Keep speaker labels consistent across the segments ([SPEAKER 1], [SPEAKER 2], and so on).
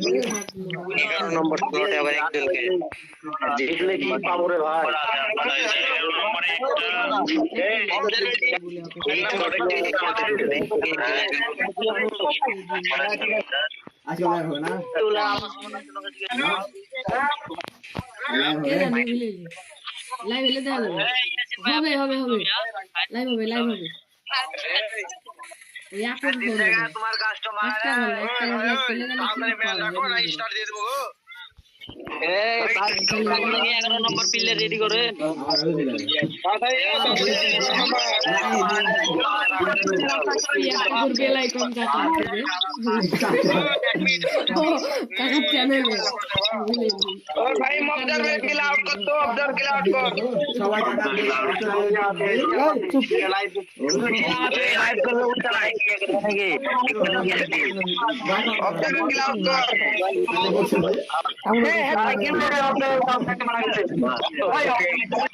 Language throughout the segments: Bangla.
[SPEAKER 1] এগারো নম্বর স্লটে আবার একজনকে
[SPEAKER 2] জিতলে কি পাবো রে ভাই
[SPEAKER 3] আজকে লাইভ হবে না
[SPEAKER 4] লাইভ হলে দেখা যাবে হবে হবে হবে। লাইভ হবে লাইভ হবে ওই আপলোড করে দেবে
[SPEAKER 5] তোমার কাস্টমার
[SPEAKER 1] নম্বর পিলে রেডি করে
[SPEAKER 3] আমার হয়ে যাবে
[SPEAKER 4] ইয়াকুর বেল আইকন কাটা হবে ও কাকার চ্যানেলে
[SPEAKER 5] ভাই মবদার ভাই কিল আউট কর তো অবজার্ভ কিল আউট কর
[SPEAKER 3] সবাই টাকা দিয়ে
[SPEAKER 1] লাইভ করবে উল্টা লাইভ নাকি
[SPEAKER 5] অবজার্ভ কিল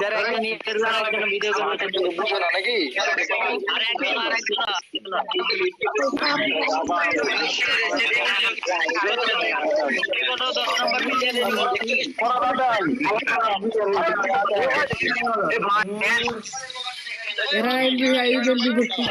[SPEAKER 1] যারা এখানে ভিডিও করবে
[SPEAKER 5] বুঝো না নাকি
[SPEAKER 1] আর
[SPEAKER 4] এরা জলদি করতে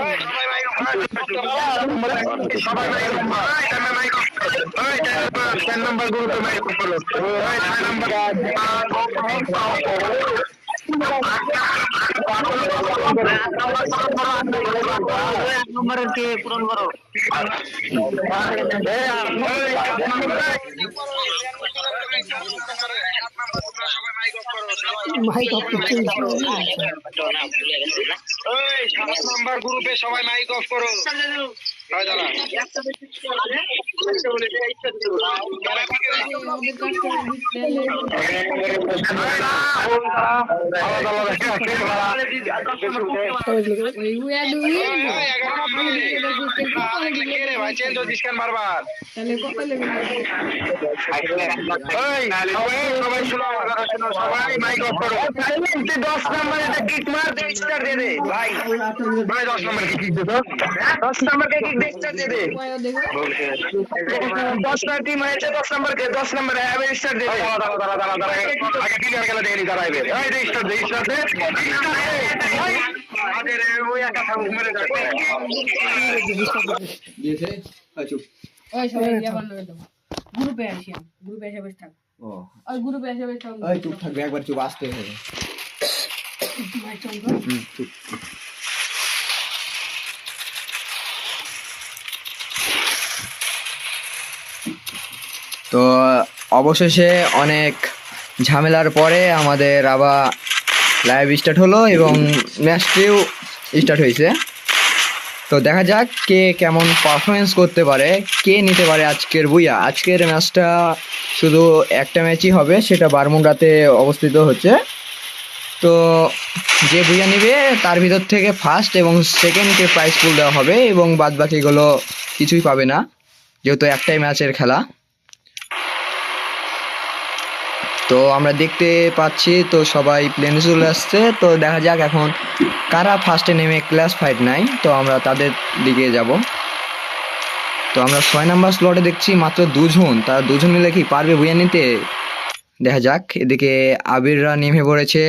[SPEAKER 1] নম্বরের কে পূরণ করো।
[SPEAKER 5] ওই সাত নাম্বার গ্রুপে সবাই মাইক অফ করো।
[SPEAKER 4] ওই
[SPEAKER 5] নম্বরে। সবাই মাইক অফ দশ নম্বরে কিক মার দে স্টার দে দে ভাই ভাই দশ নম্বরকে কিক কিক দে স্টার দে। দে
[SPEAKER 4] দেখো
[SPEAKER 5] দশটা টিম হয়েছে দশ নম্বরকে দশ নম্বরে স্টার আগে ক্লিয়ার খেলা এই স্টার দে স্টার দে
[SPEAKER 4] হয়ে যাব গ্রুপে আসি গ্রুপে এসে বসে থাক।
[SPEAKER 3] ও।
[SPEAKER 4] ওই গ্রুপে এসে বসে থাক।
[SPEAKER 3] এই চুপ থাকবে একবার চুপ আসতে হবে। চুপ। তো অবশেষে অনেক ঝামেলার পরে আমাদের আবার লাইভ স্টার্ট হলো এবং ম্যাচটিও স্টার্ট হয়েছে। তো দেখা যাক কে কেমন পারফরমেন্স করতে পারে, কে নিতে পারে আজকের বুইয়া। আজকের ম্যাচটা শুধু একটা ম্যাচই হবে, সেটা বারমুন্ডাতে অবস্থিত হচ্ছে। তো যে বুইয়া নিবে তার ভিতর থেকে ফার্স্ট এবং সেকেন্ডকে প্রাইজ পুল দেওয়া হবে এবং বাদ বাকিগুলো কিছুই পাবে না, যেহেতু একটাই ম্যাচের খেলা। তো আমরা দেখতে পাচ্ছি, তো সবাই প্লেনে চলে আসছে। তো দেখা যাক এখন কারা ফার্স্টে নেমে ক্লাস ফাইট নাই তো আমরা তাদের দিকে যাব। তো আমরা ছয় নাম্বার স্লটে দেখছি মাত্র দুজন। তারা দুজন মিলে কি পারবে বুয়ে নিতে? দেখা যাক। এদিকে আবিররা নেমে পড়েছে।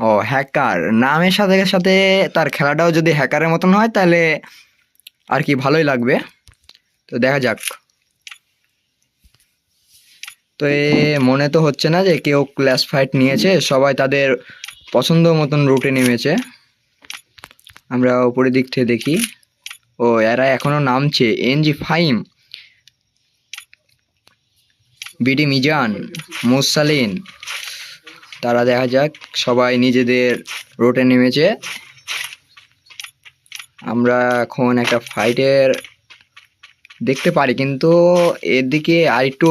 [SPEAKER 3] ও হ্যাকার নামের সাথে সাথে তার খেলাটাও যদি হ্যাকারের মতন হয়, তাহলে আর কি ভালোই লাগবে। তো দেখা যাক। তো এ মনে তো হচ্ছে না যে কেউ ক্লাস ফাইট নিয়েছে, সবাই তাদের পছন্দ মতন রুটে নেমেছে। আমরা উপরের দিক থেকে দেখি। ও, এরা এখনও নামছে। এনজি ফাইম বিডি মিজান মুসালিন তারা দেখা যাক, সবাই নিজেদের রোটে নেমেছে। আমরা এখন একটা ফাইটের দেখতে পারি, কিন্তু এর দিকে আরেকটু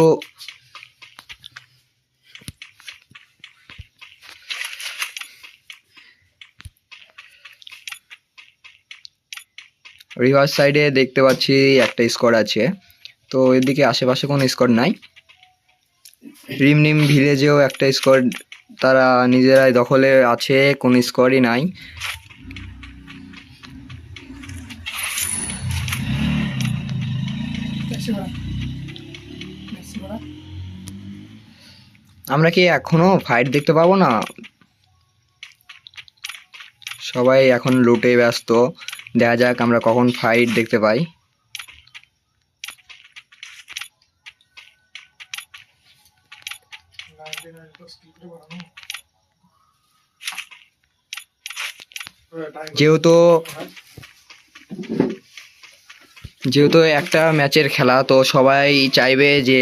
[SPEAKER 3] রিভার সাইডে দেখতে পাচ্ছি একটা স্কোয়াড আছে। তো এদিকে আশেপাশে কোনো স্কোয়াড নাই। রিমনিম ভিলেজেও একটা স্কোয়াড তারা নিজেরাই দখলে আছে কোনো স্কোয়াডই নাই। আমরা কি এখনও ফাইট দেখতে পাবো না? সবাই এখন লুটে ব্যস্ত। দেখা যাক আমরা কখন ফাইট দেখতে পাই। যেহেতু যেহেতু একটা ম্যাচের খেলা, তো সবাই চাইবে যে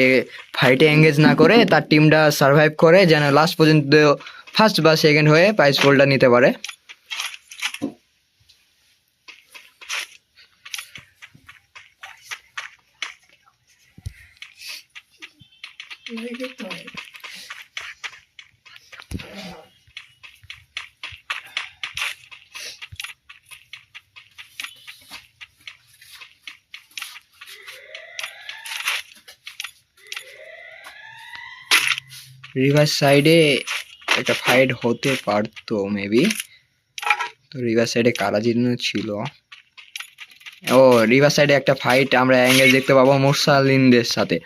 [SPEAKER 3] ফাইটে এঙ্গেজ না করে তার টিমটা সার্ভাইভ করে যেন লাস্ট পর্যন্ত ফার্স্ট বা সেকেন্ড হয়ে প্রাইজ পোলটা নিতে পারে। রিভার সাইডে একটা ফাইট হতে পারতো মেবি তো রিভার সাইডে কারা জিন্ন ছিল। ও রিভার সাইডে একটা ফাইট আমরা অ্যাঙ্গেল দেখতে পাবো মুরসালিনদের সাথে।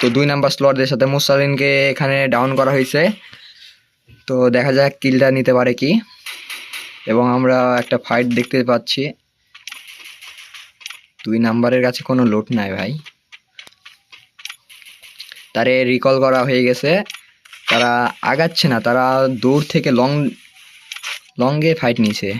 [SPEAKER 3] তো দুই নাম্বার স্লটদের সাথে মুরসালিনকে এখানে ডাউন করা হয়েছে। তো দেখা যাক কিলটা নিতে পারে কি। এবং আমরা একটা ফাইট দেখতে পাচ্ছি। দুই নাম্বারের কাছে কোনো লোট নাই ভাই। তারে রিকল করা হয়ে গেছে। তারা আগাচ্ছে না, তারা দূর থেকে লং লংয়ে ফাইট নিছে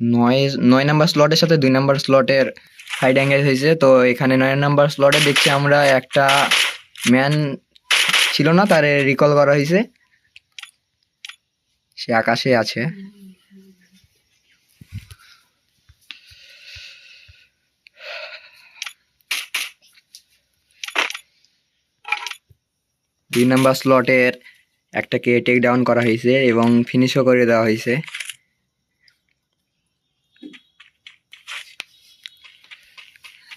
[SPEAKER 3] নয় নয় নাম্বার স্লটের সাথে দুই নাম্বার স্লটের ফাইট অ্যাঙ্গেজ হয়েছে। তো এখানে নয় নাম্বার স্লটে দেখছি আমরা একটা ম্যান ছিল না, তারে রিকল করা হয়েছে। সে আকাশে আছে। দুই নাম্বার স্লটের একটাকে টেক ডাউন করা হয়েছে এবং ফিনিশও করে দেওয়া হয়েছে।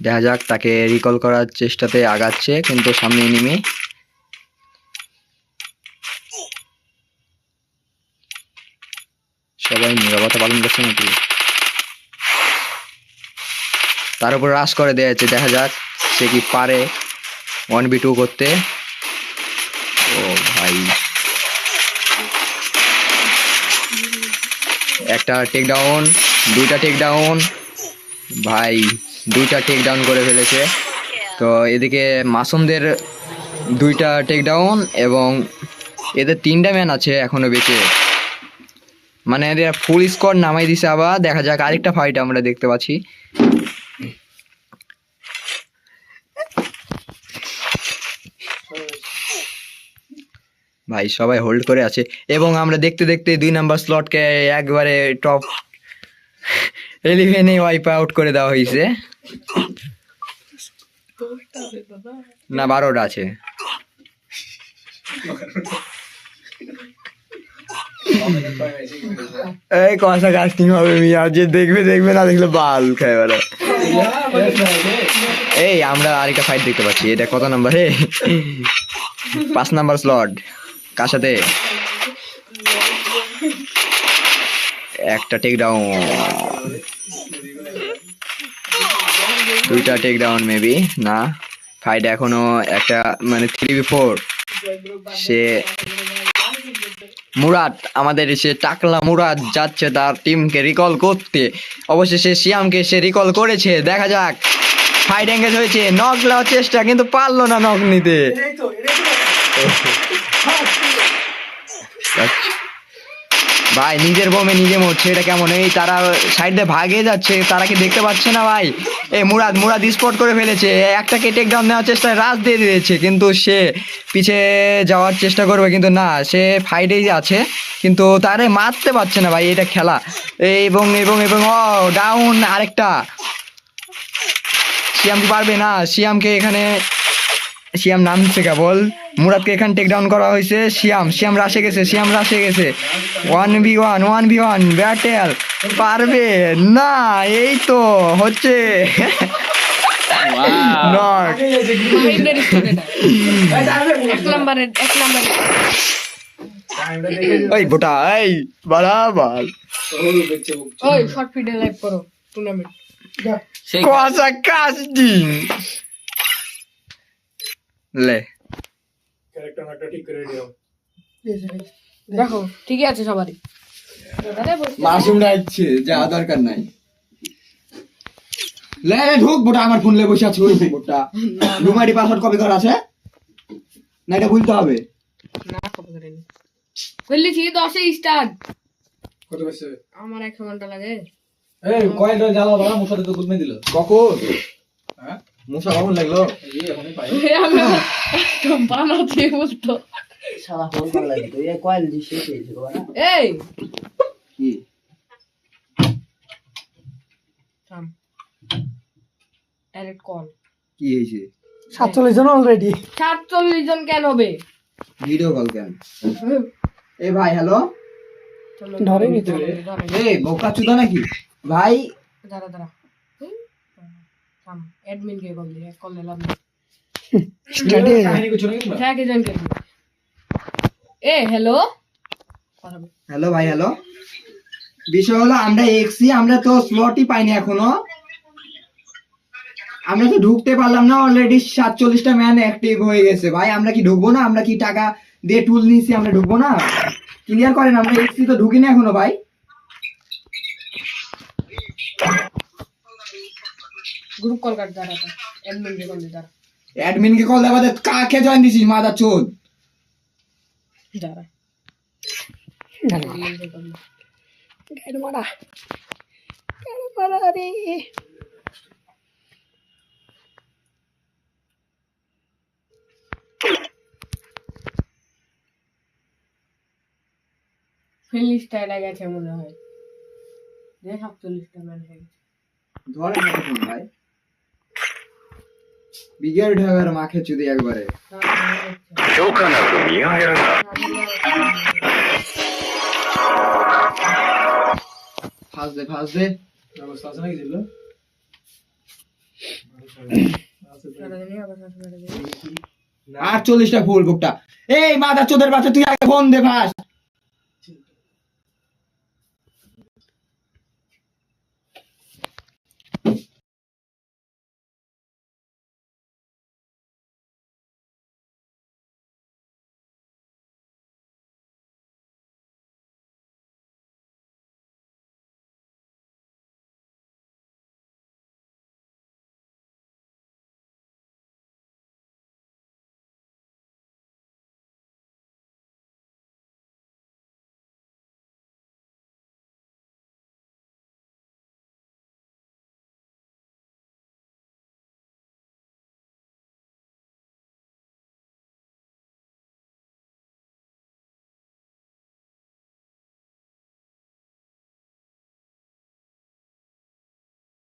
[SPEAKER 3] দেখা যাক তাকে রিকল করার চেষ্টাতে আগাচ্ছে, কিন্তু সামনে এনিমি সবাই নিরবতা পালন করছে নাকি তার উপর রাশ করে দেওয়া হচ্ছে দেখা যাক সে কি পারে ওয়ান বি টু করতে। ও ভাই। একটা টেক ডাউন দুইটা টেক ডাউন ভাই, দুইটা টেক ডাউন করে ফেলেছে। তো এদিকে মাসুমদের দুইটা টেক ডাউন এবং এদের তিনটা ম্যান আছে এখনও বেঁচে। মানে ফুল স্কোর নামাই দিছে আবার, দেখা যাক, আরেকটা ফাইট আমরা দেখতে পাচ্ছি। ভাই, সবাই হোল্ড করে আছে। এবং আমরা দেখতে দেখতে দুই নাম্বার স্লটকে একবারে টপ ইলেভেনে ওয়াইপ আউট করে দেওয়া হয়েছে না, বারোটা আছে। এই কষা কাস্টিং হবে মিয়া? যে দেখবে দেখবে, না দেখলে বাল খায় বেড়া এই, আমরা আরেকটা ফাইট দেখতে পাচ্ছি। এটা কত নাম্বারে পাঁচ নাম্বার স্লট কার সাথে? একটা টেক ডাউন দুইটা টেক ডাউন মেবি না। ফাইট এখনও একটা মানে থ্রি ফোর সে মুরাদ আমাদের সে টাকলা মুরাদ যাচ্ছে তার টিমকে রিকল করতে। অবশেষে সিয়ামকে সে রিকল করেছে দেখা যাক। ফাইট এঙ্গেজ হয়েছে নক নেওয়ার চেষ্টা কিন্তু পারল না নক নিতে। ভাই, নিজের বোমে নিজে মরছে, এটা কেমন? এই তারা সাইড দিয়ে ভাগে যাচ্ছে, তারা কি দেখতে পাচ্ছে না ভাই? এ মুরাদ মুরাদ স্পট করে ফেলেছে একটাকে টেক ডাউন নেওয়ার চেষ্টায় রাজ দিয়ে দিয়েছে, কিন্তু সে পিছে যাওয়ার চেষ্টা করবে, কিন্তু না, সে ফাইটেই আছে, কিন্তু তারে মারতে পারছে না ভাই, এটা খেলা। এবং এবং এবং, ও ডাউন আরেকটা। সিয়াম কি পারবে না? সিয়ামকে এখানে সিয়াম নামছে কেবল মুরাদকে এখানে টেক ডাউন করা হয়েছে। শিয়াম শিয়াম রাশে গেছে শিয়াম রাশে গেছে। One v one one v one battle পারবে? না এই তো হচ্ছে।
[SPEAKER 4] নাম্বারে
[SPEAKER 3] ওই বোটা এই বরাবর।
[SPEAKER 4] ওই শর্ট ফিডে লাইভ করো। টুর্নামেন্ট
[SPEAKER 3] কসা কাস্টিং লে।
[SPEAKER 4] দেখো ঠিকই আছে সবারই।
[SPEAKER 3] মাসুম ডাকছে যা দরকার নাই। লে ঢুক বোটা আমার ফোন লে বসে আছে ওই বোটা রুম আইডি পাসওয়ার্ড কপি করা আছে? না এটা বলতে হবে।
[SPEAKER 4] না কপি করিনি। বললি দশে স্টার্ট আমার এক ঘণ্টা লাগে।
[SPEAKER 3] কখন? মুসা কখন লাগল
[SPEAKER 4] আমি বানাতে বলতো
[SPEAKER 1] শালা ফোন করা লাগতো এই কয়েল শেষ হয়েছে
[SPEAKER 4] এই।
[SPEAKER 3] কি?
[SPEAKER 4] থাম। ডাইরেক্ট কল
[SPEAKER 3] কি হয়েছে?
[SPEAKER 6] সাতচল্লিশ জন অলরেডি
[SPEAKER 4] সাতচল্লিশ জন কেন হবে?
[SPEAKER 3] ভিডিও কল কেন? এ ভাই হ্যালো
[SPEAKER 4] চলো।
[SPEAKER 6] ধরে নিতে।
[SPEAKER 3] বোকা চুদা নাকি? ভাই
[SPEAKER 4] দাঁড়া দাঁড়া। হুম? থাম অ্যাডমিন কে কল দিয়ে কল দিলাম
[SPEAKER 6] স্টার্টে
[SPEAKER 4] হ্যাঁ কে জন কে এ হ্যালো কথা বল।
[SPEAKER 3] হ্যালো ভাই হ্যালো বিষয় হলো আমরা এক্সি আমরা তো স্লটই পাইনি এখনও। আমরা তো ঢুকতে পারলাম না অলরেডি সাতচল্লিশটা ম্যান অ্যাক্টিভ হয়ে গেছে। ভাই আমরা কি ঢুকবো না? আমরা কি টাকা দিয়ে টুল নিয়েছি আমরা ঢুকবো না? ক্লিয়ার করেন আমরা এক্সি তো ঢুকিনি এখনও ভাই।
[SPEAKER 4] গ্রুপ কল কাট দাঁড়া অ্যাডমিন কে কল দিয়ে দাঁড়া
[SPEAKER 3] অ্যাডমিনকে কল দেওয়া কাকে জয়েন দিছিস মাদা চোদ?
[SPEAKER 4] দাঁড়া।
[SPEAKER 6] দাঁড়া।
[SPEAKER 4] admin কে কল দে।
[SPEAKER 6] গাড়ি মারা? গাড়ি মারা রে?
[SPEAKER 4] ফিনিশটা এটা গেছে মনে হয়।
[SPEAKER 3] ধরে ভাই। বিগের ঢাকার মাখে চুদি একবারে। ফাঁস দে ফাঁস দে আটচল্লিশটা ফুল, বুকটা। এই, মাদার চোদের বাচ্চা তুই আগে ফোন দে ফার্স্ট